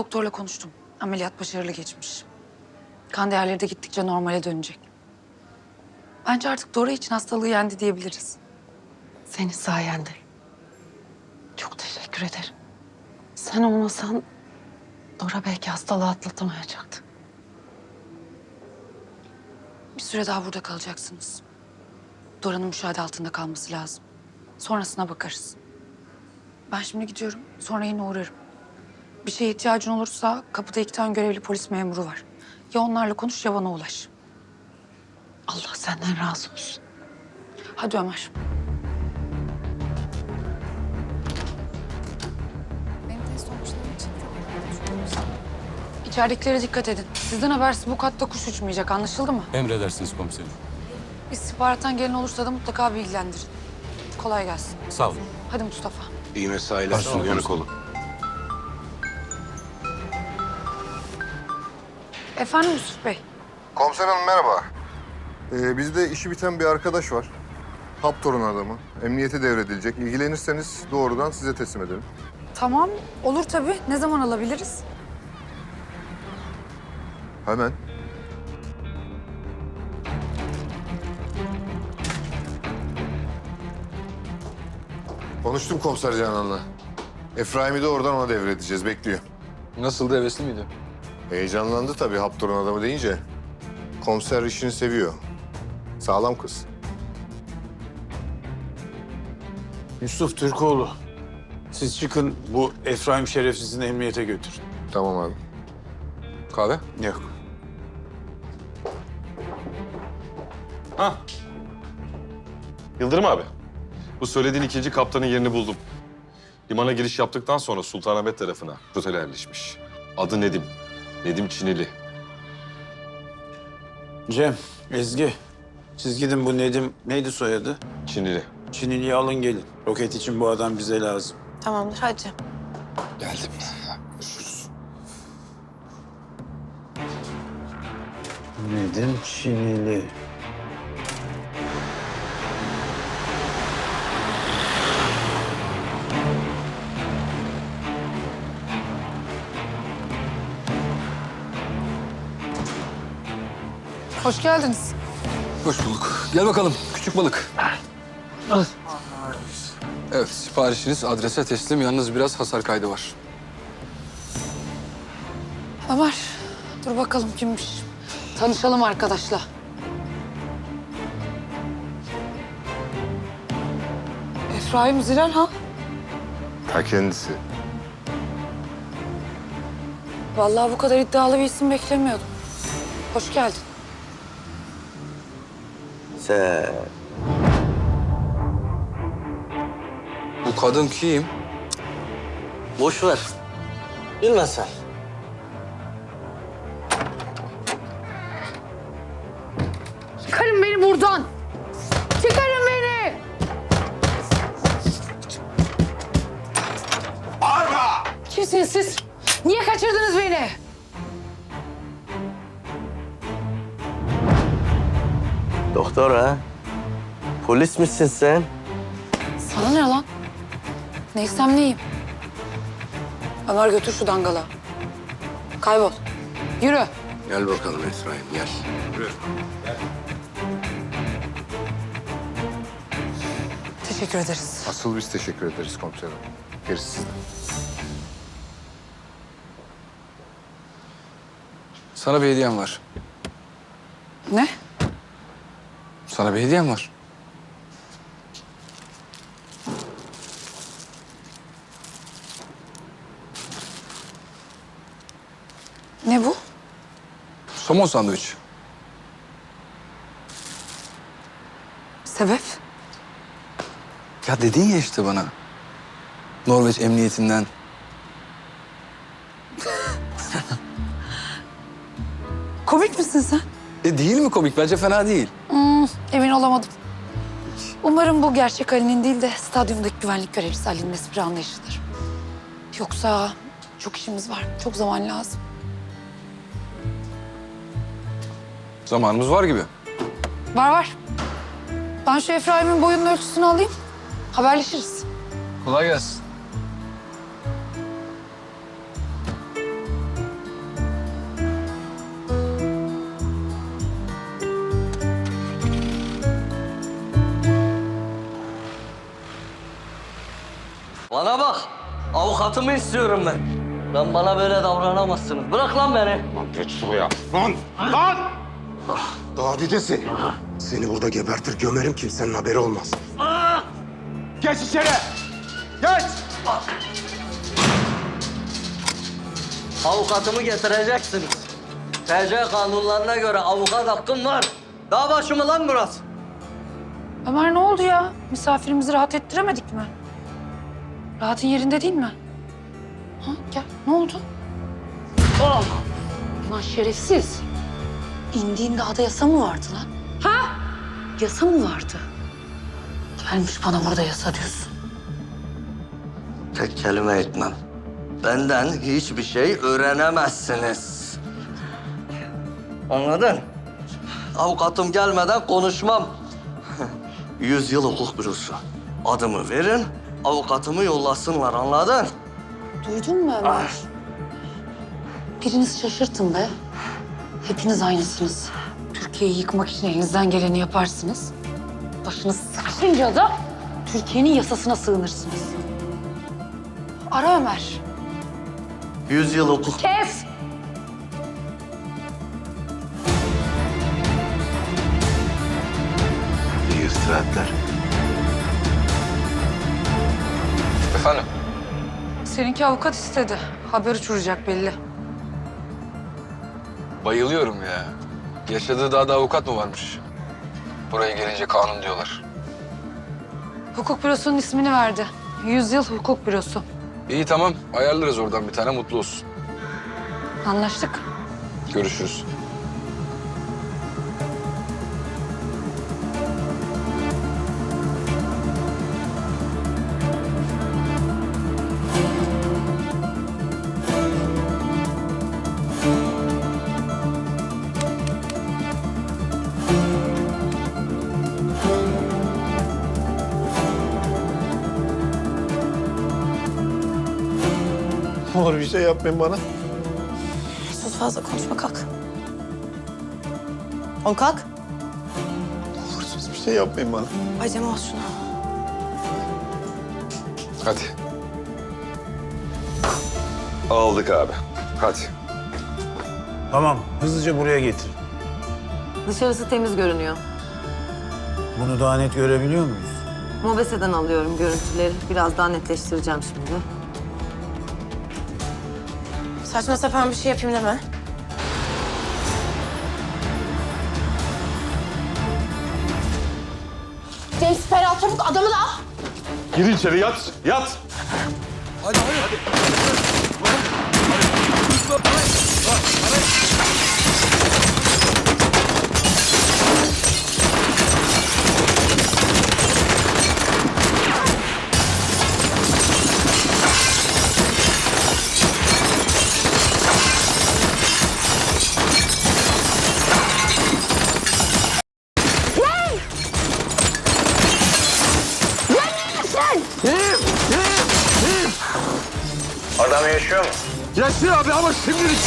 Doktorla konuştum. Ameliyat başarılı geçmiş. Kan değerleri de gittikçe normale dönecek. Bence artık Dora için hastalığı yendi diyebiliriz. Senin sayende. Çok teşekkür ederim. Sen olmasan Dora belki hastalığı atlatamayacaktı. Bir süre daha burada kalacaksınız. Dora'nın müşahede altında kalması lazım. Sonrasına bakarız. Ben şimdi gidiyorum. Sonra yine uğrarım. Bir şeye ihtiyacın olursa kapıda iki tane görevli polis memuru var. Ya onlarla konuş ya bana ulaş. Allah senden razı olsun. Hadi Ömer. Benim test sonuçlarım çıktı. İçeridekilere dikkat edin. Sizden habersiz bu katta kuş uçmayacak. Anlaşıldı mı? Emredersiniz komiserim. İstihbarattan gelen olursa da mutlaka bilgilendirin. Kolay gelsin. Sağ olun. Hadi Mustafa. İyi mesailer. Başüstüne Uyanık olun. Efendim Yusuf Bey. Komiser hanım merhaba. Ee, bizde işi biten bir arkadaş var. Haptor'un adamı. Emniyete devredilecek. İlgilenirseniz doğrudan size teslim ederim. Tamam. Olur tabii. Ne zaman alabiliriz? Hemen. Konuştum komiser Canan'la. Efraim'i de oradan ona devredeceğiz. Bekliyor. Nasıldı hevesli miydi? Heyecanlandı tabii Haptor'un adamı deyince. Komiser işini seviyor. Sağlam kız. Yusuf Türkoğlu. Siz çıkın bu Efraim şerefsizini emniyete götürün. Tamam abi. Kahve? Yok. Ha. Yıldırım abi. Bu söylediğin ikinci kaptanın yerini buldum. Limana giriş yaptıktan sonra Sultanahmet tarafına rotele yerleşmiş. Adı Nedim. Nedim Çinili. Cem, Ezgi. Siz gidin bu Nedim neydi soyadı? Çinili. Çinili'yi alın gelin. Roket için bu adam bize lazım. Tamamdır hadi. Geldim. Görüşürüz. Nedim Çinili. Hoş geldiniz. Hoş bulduk. Gel bakalım küçük balık. Evet siparişiniz adrese teslim. Yalnız biraz hasar kaydı var. Ömer. Dur bakalım kimmiş. Tanışalım arkadaşla. Efraim Zilal ha? Ta kendisi. Vallahi bu kadar iddialı bir isim beklemiyordum. Hoş geldin. Bu kadın kim? Boş ver. Bilme sen. Çıkarın beni buradan. Çıkarın beni. Bağırma! Kimsiniz siz? Niye kaçırdınız beni? Doktor ha? Polis misin sen? Sana ne lan? Neysem neyim? Ömer götür şu dangala. Kaybol. Yürü. Gel bakalım Efraim gel. Teşekkür ederiz. Asıl biz teşekkür ederiz komiserim. Gerisi sizden. Sana bir hediyem var. Ne? Sana bir hediyem var. Ne bu? Somon sandviç. Sebep? Ya dedin ya işte bana. Norveç emniyetinden. Komik misin sen? E değil mi komik? Bence fena değil. Hmm, emin olamadım. Umarım bu gerçek Ali'nin değil de stadyumdaki güvenlik görevlisi Ali'nin espri anlayışıdır. Yoksa çok işimiz var. Çok zaman lazım. Zamanımız var gibi. Var var. Ben şu Efraim'in boyunun ölçüsünü alayım. Haberleşiriz. Kolay gelsin. Bana bak. Avukatımı istiyorum ben. Lan bana böyle davranamazsınız. Bırak lan beni. Daha dedesi. Seni burada gebertir gömerim kimsenin haberi olmaz. Geç içeri. Geç. Avukatımı getireceksiniz. TC kanunlarına göre avukat hakkım var. Dağ başı mı lan burası? Ömer ne oldu ya? Misafirimizi rahat ettiremedik mi? Rahatın yerinde değil mi? Ha, gel. Ne oldu? Oh! Lan şerefsiz. İndiğin dağda yasa mı vardı lan? Ha? Yasa mı vardı? Gelmiş bana burada yasa diyorsun. Tek kelime etmem. Benden hiçbir şey öğrenemezsiniz. Anladın? Avukatım gelmeden konuşmam. Yüz yıl hukuk bürosu. Adımı verin, avukatımı yollasınlar anladın? Duydun mu Ömer? Biriniz şaşırtın be. Hepiniz aynısınız. Türkiye'yi yıkmak için elinizden geleni yaparsınız. Başınız sıkışınca da Türkiye'nin yasasına sığınırsınız. Ara Ömer. Yüz yıl hukuk. Kes! İyi istirahatler. Seninki avukat istedi. Haber uçuracak belli. Bayılıyorum ya. Yaşadığı dağda avukat mı varmış? Buraya gelince kanun diyorlar. Hukuk bürosunun ismini verdi. Yüzyıl Hukuk Bürosu. İyi tamam. Ayarlarız oradan bir tane mutlu olsun. Anlaştık. Görüşürüz. Olur bir şey yapmayın bana. Sus fazla konuşma kalk. On kalk. Ne olur siz bir şey yapmayın bana. Acemi ol şunu. Hadi. Aldık abi. Hadi. Tamam, hızlıca buraya getir. Dışarısı temiz görünüyor. Bunu daha net görebiliyor muyuz? Mobese'den alıyorum görüntüleri. Biraz daha netleştireceğim şimdi. Saçma sapan bir şey yapayım deme. James Ferhat çabuk adamı da al. Gir içeri yat. Yat. Adam yaşıyor mu? Yaşıyor abi ama şimdilik